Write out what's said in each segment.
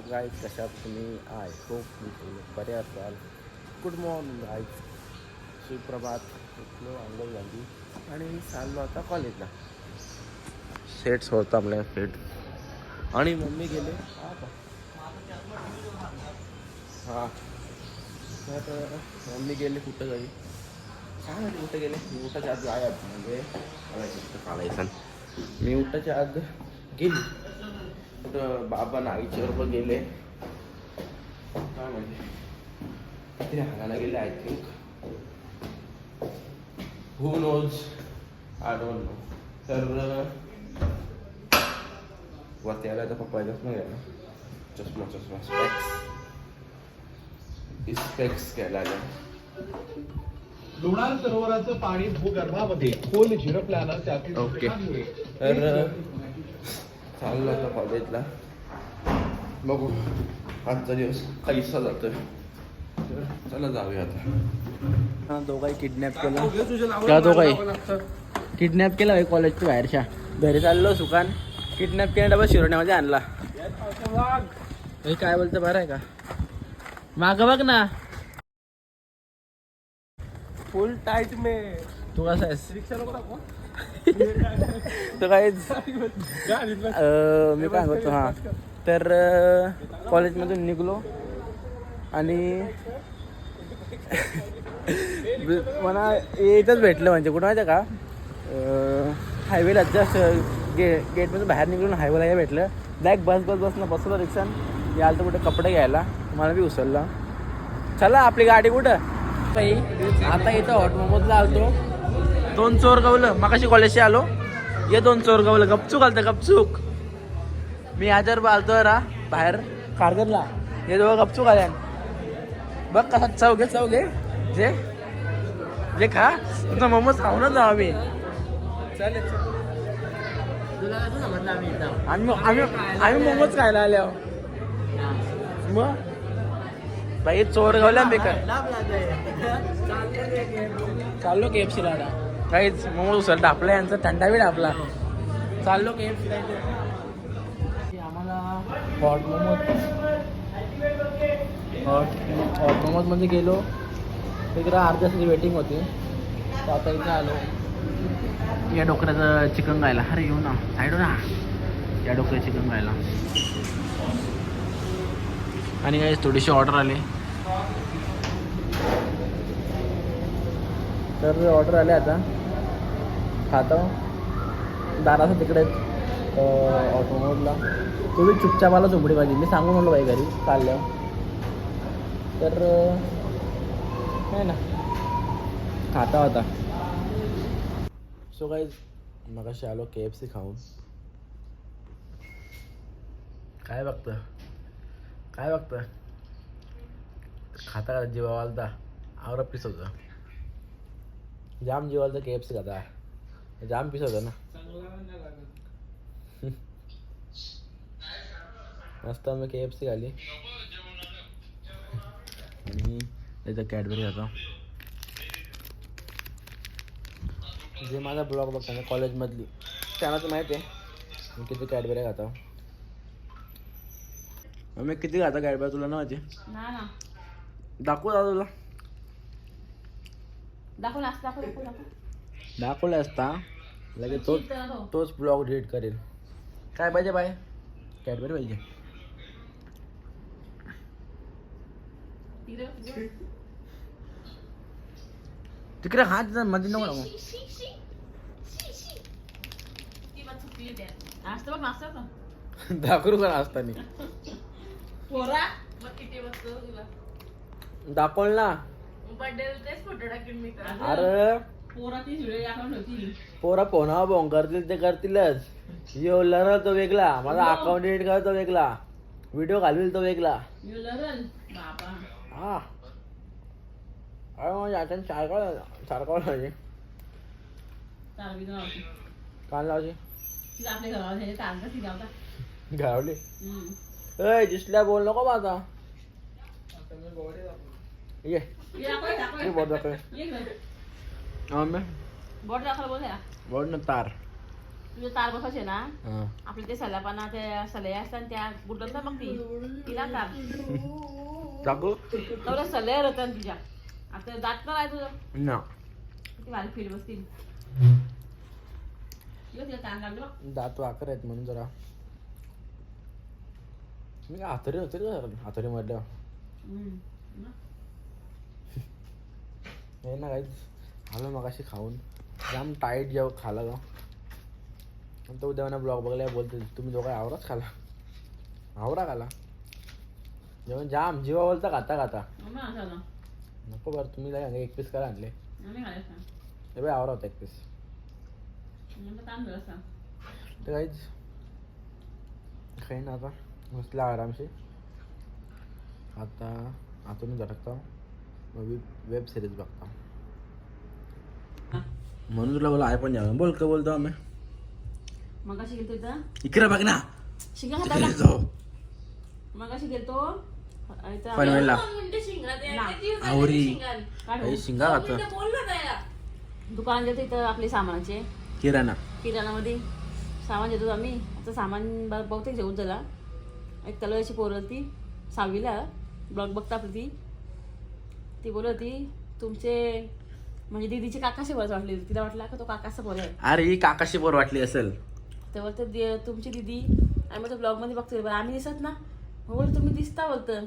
So काय कशा तुम्ही आय होप मी तुम्ही बरे असाल गुड मॉर्निंग गाईज सुप्रभात। उठलो आंघोळ झाली आणि चाललो आता कॉलेजला। सेट्स होता आपल्या सेट. आणि मम्मी गेले. हां. तर मम्मी गेले कुठं जाई काय म्हणजे कुठं गेले? मी उठाच्या आत गायब म्हणजे. काढायचं मी उठाच्या आत गेली. कुठं बाबा बरोबर गेले. काय माहिती. ते हाणायला गेले I think who knows I don't know तर वरती आला तर पप्पा चष्मा घ्यायला चष्मा चष्मा. स्पेक्स स्पेक्स घ्यायला आला लोणार सरोवराचं पाणी भूगर्भामध्ये. खोल झिरपल्यानं त्यातील ओके. तर चाललो आता कॉलेजला बघू. आजचा दिवस कैसा जातोय तर चला जाऊया आता. हा दोघाही किडनॅप केला. त्या दोघाही. किडनॅप केला भाई कॉलेजच्या बाहेरच्या. घरी चाललो सुकान. किडनॅप केला डबा शिरोण्यामध्ये आणला. हे काय बोलतं बरं आहे का? मागं बघ ना. फुल टाइट में तू कसा आहेस? रिक्षा तर काहीच मी काय म्हणतो हां. तर कॉलेजमधून निघलो आणि मला इथंच भेटलं म्हणजे कुठं माहिती आहे का हायवेला जस्ट गे गेटमधून बाहेर निघून हायवेला हे भेटलं. डायरेक्ट बस बस बसनं बसलो रिक्षान. याल तर कुठे कपडे घ्यायला. मला बी उचलला चला आपली गाडी कुठं? आता इथं हॉटमोमोजला आलतो. दोन चोर गवलं. मगाशी कॉलेजशी आलो. ये दोन चोर गवलं. गपचूक आलतं गपचूक मी आजार आलतो रा बाहेर कारगरला हे दोघं गपचूक आल्या बघ कसा चव घे चव घे. जे. जे खा. तुझा मोमोज खाऊनच जाऊ आम्ही. चालेल आम्ही आम्ही आम्ही मोमोज खायला आल्या मग? बाई चोर गावल्या बेकार चाललो के एफ सीला काहीच मोमोज उचल डापला यांचा थंडा बी डापला चाललो के आम्हाला हॉट मोमोज हॉट हॉट मोमोजमध्ये गेलो. तिकडं अर्ध्या तासाची वेटिंग होती. तर आता इथे आलो. या डोकऱ्याचं चिकन खायला. अरे येऊ ना. साईड ना या डोकऱ्या चिकन खायला. आणि काही थोडीशी ऑर्डर आली. तर ऑर्डर आले आता. खातं दाराचं तिकडे ऑटोमोडला तो बी चुपचाप झोपडी पाहिजे मी सांगून म्हणलो बाई घरी चाललं तर काय ना. खाता होता सो काही मगाशी आलो के एफ सी खाऊन. काय बघतं काय बघतं खाता जीवा वालता. आवरा पीस होतं जाम जीवाला के एफ सी खाता. जाम पीस होतं ना. मस्त मी के एफ सी खाली आणि त्याचं कॅडबरी होता. जे माझा ब्लॉग बघता ना कॉलेजमधली त्यांना तर माहिती आहे. मी किती कॅडबरी खाता. मी किती खाता कॅडबरी तुला ना ना. दाखवू दादा तुला. दाखव दाखव दाखव. दाखवले असता लगेच तोच दाखव. तोच ब्लॉग डिलीट करेल काय पाहिजे बाय कॅडबरी पाहिजे तिकडे हात मध्ये नको शी, शी, शी. शी, शी. ती बात चुकली त्यात. नाचतं बघ नाचतं बघ. दाखवू का असताना पोरा मग किती बघतो तुला दाखवल ना मी. अरे पोरा फोनावर बोंग करतील ते करतीलच. यो लरल तो वेगळा माझा यो. अकाउंट एडिट कर तो वेगळा. व्हिडिओ घालविल तो वेगळा. हा. अरे म्हणजे आता चारकाळ चारकाळ लावते काल घावली हम्म. ए दिसल्या बोल नको माझा. ये ये. दाखव, बोट दाखव ये इकडे. मम्मी बोट दाखव बोल. बोट ना तार. तुझे तार बसायचे ना हा. आपले ते सल्यापाना ते सलया असतात त्या गुडल तर मग ती तिला तार. टाकू तेवढ्या सलया होत्या ना तुझ्या आता दात तर आहे तुझं. ना. किती भारी फील बसतील तिला. दात वाकर आहेत म्हणून जरा. मी काय हातोरी होते का हातोरी म्हटलं. ना? हे ना काही आलो मग अशी खाऊन. जाम टाईट जेव्हा खाला आणि तो उद्या ब्लॉग बघल्या बोलते तुम्ही दोघं आवराच खाला. आवरा खाला. जेवण जाम जीवा बोलता खाता. खाता. नको बरं तुम्ही काय एक पीस करा आणले. ते बाई आवरा होता एक पीस झालं. तर काहीच. काही ना आता बसला आरामशी आता आतून झटकता. मग वेब सिरीज बघता. म्हणून तुला बोला आय पण जाऊ बोल का बोलतो आम्ही. मग अशी गेलतो इथं. इकडे बघ ना. शिंगा इकडे हाताला. जाऊ. मग अशी गेलतो. इथं पनवेलला. आवरी. आई शिंगा खातो दुकानात गेलतो इथं आपले सामानाचे. किराणा. किराणामध्ये. सामान देतो आम्ही. आता सामान ब- बहुतेक जेवून झाला एक तलवाची पोरं ती सहावीला. ब्लॉग बघता आपली ती. ती बोलत होती तुमचे म्हणजे दीदीचे काकाशी बरं वाटले तिला वाटलं का तो काकाचा पोर आहे अरे ही काकाशी बोर वाटली असेल. तेव्हा तर दे- तुमची दिदी आम्ही तो ब्लॉगमध्ये बघतोय बरं आम्ही दिसत ना? हो बोलतो तुम्ही दिसता बोलतं.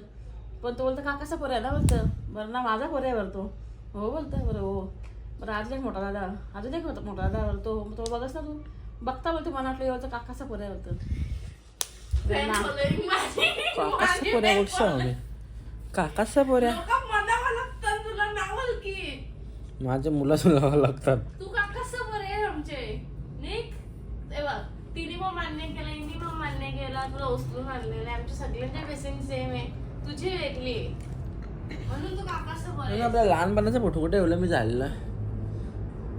पण तो बोलतो काकाचा पोर आहे ना बोलतं. बरं ना माझा पोर आहे बरं तो हो बोलतं. बरं हो. बरं अजून एक मोठा दादा. अजून एक मोठा मोठा दादा बोलतो. मग तो बघस ना तू. बघता बोलतो. मला वाटलं बोलतो काकाचा पोर आहे बोलतं. बरं ना. पोऱ्या काकाचा पोऱ्या माझ्या मुला सुद्धा लागतात. तू काका समोर आहे आमचे. निक. तेव्हा तिने पण मान्य केलं हिने पण मान्य केला तुला उचलून आणलेलं आहे आमच्या सगळ्यांच्या बेसिंग सेम आहे. तुझी वेगळी. आहे. म्हणून तू आपल्या लहानपणाचा फोटो कुठे ठेवलं? मी झालेला.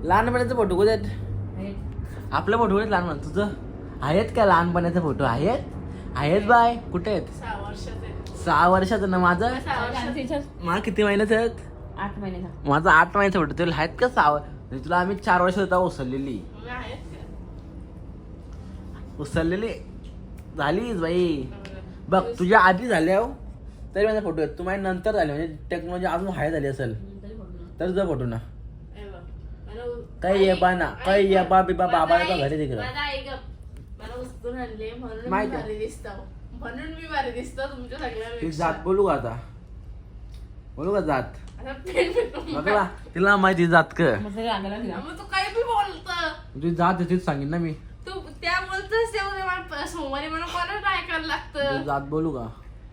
लहानपणाचा फोटो कुठे आहेत? हे. आपलं फोटो कुठे लहानपण? तुझं? आहेत का लहानपणाचे फोटो? आहेत? आहेत बाय. कुठे आहेत? सहा वर्षाचे. सहा वर्षाचं ना माझं? मला किती महिन्याचं आहेत? आठ महिन्याचा माझं आठ महिन्याचं फोटो तुला आहेत का सहा? म्हणजे तुला आम्ही चार वर्ष होता उसरलेली का? उसरलेली झालीच बाई. बघ तुझ्या आधी झाल्या हो, तरी माझा फोटो आहेत. तू माझ्या नंतर झाले म्हणजे टेक्नॉलॉजी अजून हाय झाली असेल. तरी तुझा फोटो ना. काही ये बा ना काही ये बा बिबा बाबा आई- घरी तिकडं. माहिती म्हणून मी भारी दिसतो तुमच्या ती सगळ्यांपेक्षा जात बोलू का आता? बोलू का जात? बघला तिला माहिती जात का. मग तू काही बी बोलतं. तुझी जात आहे तीच सांगेन ना मी. तू त्या बोलतोस मला सोमवारी मला ऐकायला लागतं. जात बोलू का?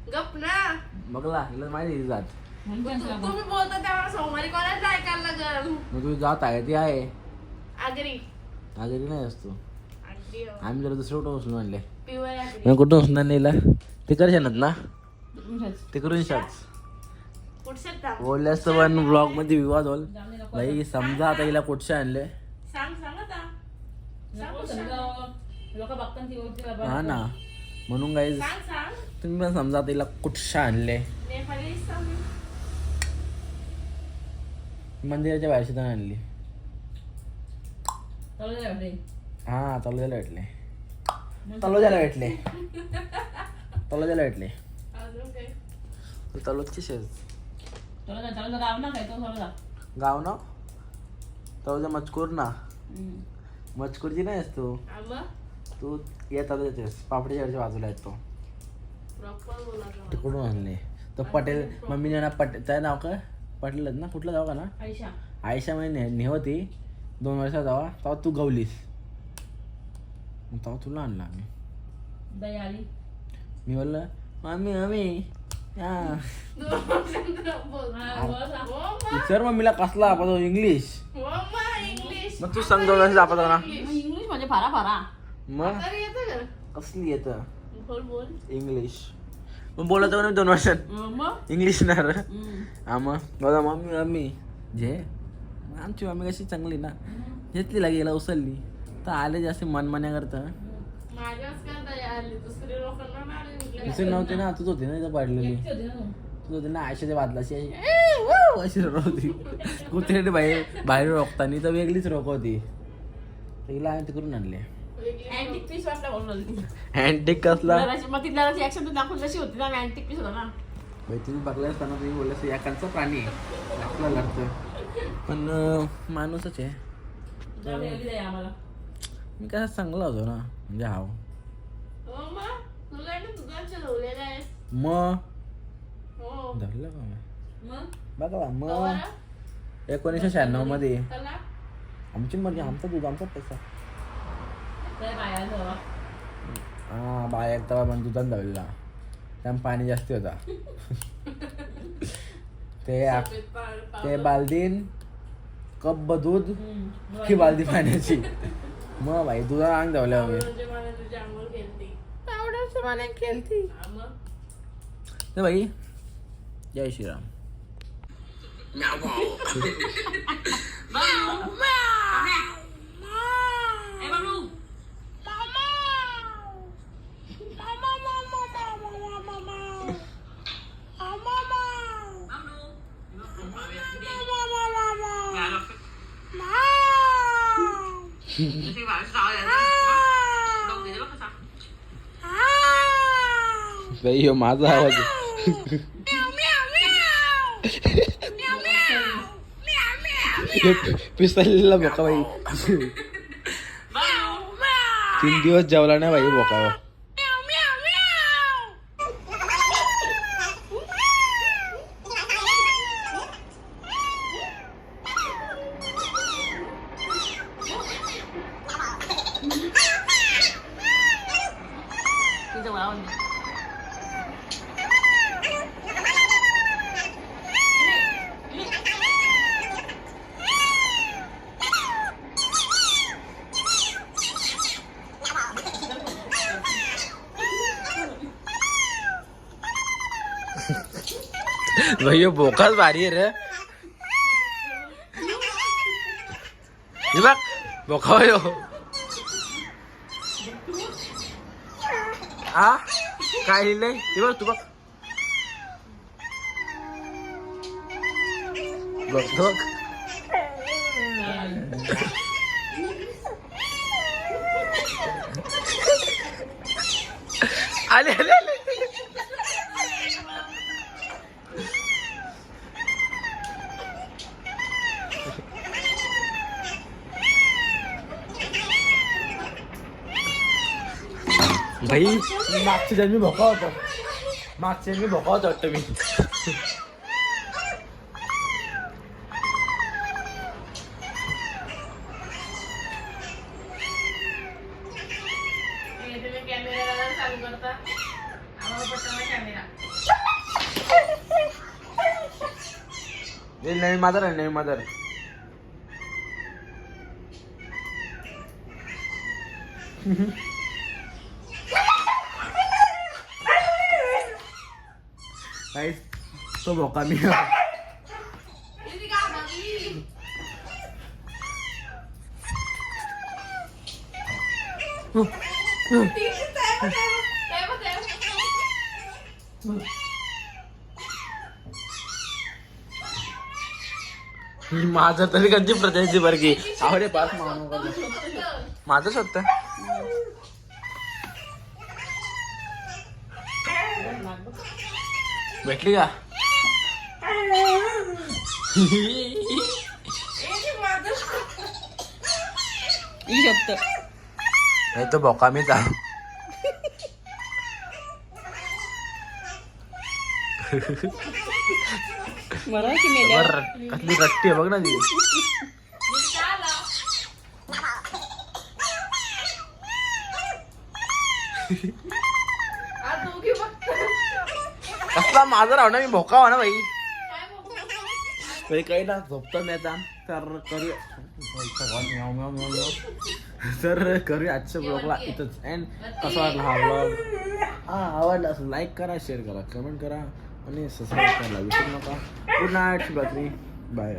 गप ना. बघला तिला माहिती आहे ती जात. तू- तुम्ही बोलता तेव्हा सोमवारी कोणाला ऐकायला लागल. मग तुझी जात आहे ती आहे. आगरी. आजारी नाही असतो आगरी हो. आम्ही जरा दुसरं कुठं उचलून आणले आगरी. मग कुठं उचलून नेला ते करशानच ना. ते करून शॉर्ट्स पुढच्यात थांब. बोलले असतं पण ब्लॉगमध्ये विवाद होल भाई समजा आता हिला कुठचे आणले. हा ना. म्हणून काही सांग सांग. तुम्ही पण समजा आता हिला कुठचे आणले? मंदिराच्या बाहेर सुद्धा आणली. हा तलोजाला भेटले. तलोजाला भेटले. तलोजाला भेटले. तलोजची शेज चालू चालू. गाव ना काय तो चालू दे. गाव ना? मजकूर ना. मजकूरची नाही आहेस तू. आम्हा तू या तलोजाचेस पापडीच्या बाजूला आहे तो. प्रॉपर बोला तिकडून आणले. तो पटेल मम्मीने ना पटेल त्याचं नाव काय? पटेलच ना? कुठलं जाऊ का ना आयशा. आयशा मध्ये ने होती दोन वर्षात जावा तेव्हा तू गवलीस. मग तेव्हा तुला आणला आम्ही. दही आली मी बोललं मम्मी मम्मी. हा. विचार मम्मीला कसला आपण इंग्लिश मग तू समजावून आपण ना. मग इंग्लिश म्हणजे फारा फारा. मग? तरी येतं का? कसली येतं? बोल बोल. इंग्लिश मग बोलत होतो ना दोन वर्षात? इंग्लिश ना रे. हम्म. हा मग. बघा मम्मी मम्मी. जे? आमची मम्मी कशी चांगली ना. घेतली लागे गेला उचलली. तर आले जास्त मनमान्या करतं. माझ्याच करता आली दुसरी लोकांना दुसरी नव्हती ना तूच होती ना इथं पडलेली. एकटी होती ना तू? तू बादलाशी अशी होती. कुत्रे बाहेर बाहेर रोखतानी तर वेगळीच रोख होती. तिला आम्ही तिकडून आणले. अँटिक पीस वाटला म्हणून. अँटिक कसला? मग ती लहराची ऍक्शन तू दाखवून जशी होती ना? अँटिक पीस होता ना. तुम्ही बघला असताना तुम्ही बोलला या कालचा प्राणी आहे. लागला लागतं पण माणूसच आहे. मी कसं चांगला होतो ना म्हणजे हाव. हो तुला मग हो. धरलं का मी? मग बघा कवर? एकोणीसशे शहाण्णवमध्ये. आमची मर्जी आमचा दूध आमचा पैसा. बाया. हा बाहेर तेव्हा पण दुधान धरला त्या पाणी जास्ती होता. ते ते. बालदीन कप दूध. की बालदी पाण्याची. मग भाई दुधा अंग धावल्या आम्ही पावडरच्या पाण्यात तुझी आंघोळ केलती पावडरचं पाण्यात खेळती हा मग तर भाई जय श्रीराम ए, बाबू. भाई ह्यो माझा आवाज आहे. ह्यो पिस्तलेला बोका भाई तीन दिवस जेवला नाही भाई बोका भाई ह्यो बोकाच भारी आहे रे। हे बघ बोका हो ह्यो हा काय लिहिलंय? हे बघ तू बघ बघ। बघ आले आले आले भाई मागच्या जन्मी भोका होता. मागच्या जन्मी भोका होता वाटतं मी. नवीन मादर आहे नवीन मादर. Guys, तो भोका मी माझं तरी कधी प्रतिनिधी वर्गी आवडे पास मानू माझं स्वतः भेटली का ही शब्द. नाही तो भोका मी जा. मला की मेल्या कसली रट्टी आहे बघ ना ती. कसला माझा राव ना मी भोका हो ना बघू तरी काही ना झोपतो मी आता तर करूया म्याव, म्याव, म्याव, म्याव. तर करूया आजच्या ब्लॉगला इथंच अँड कसा वाटला हा ब्लॉग हा आवडला असं लाईक करा शेअर करा कमेंट करा आणि सबस्क्राईब करायला विसरू नका गुड नाईट बाय